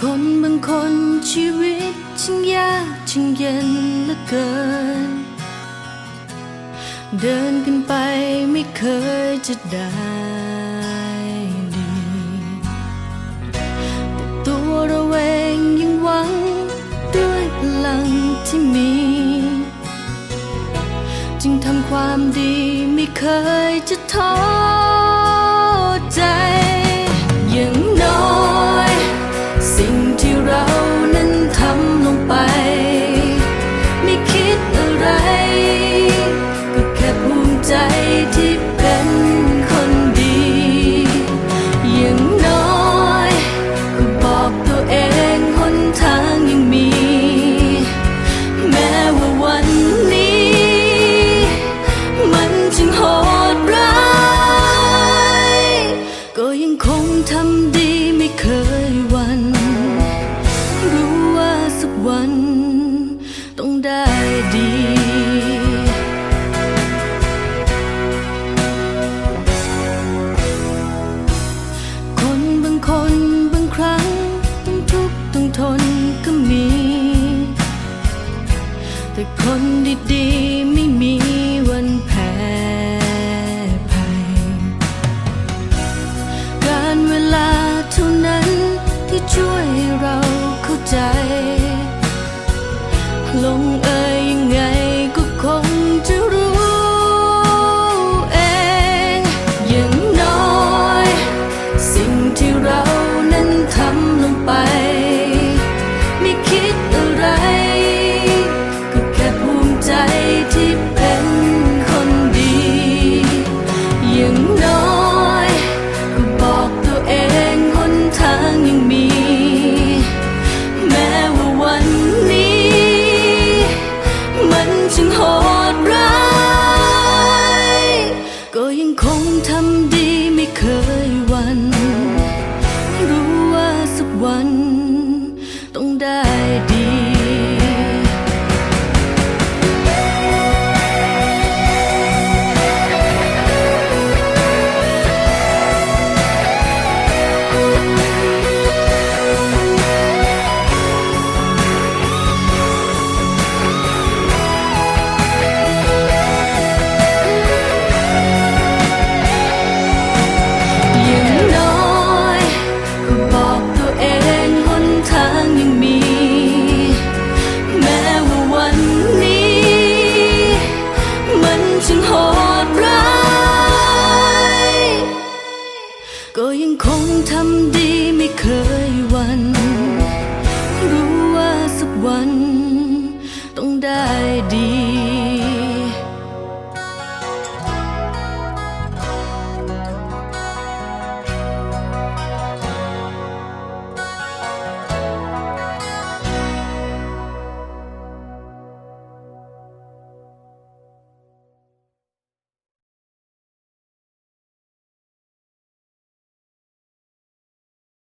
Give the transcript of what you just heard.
คนบางคนชีวิตช่างยากช่างเย็นเหลือเกิน เดินกันไปไม่เคยจะได้ดีแต่ตัวเราเองยังหวังด้วยพลังที่มี จึงทำความดีไม่เคยจะท้อ สักวัน ต้องได้ดีคนบาง deep.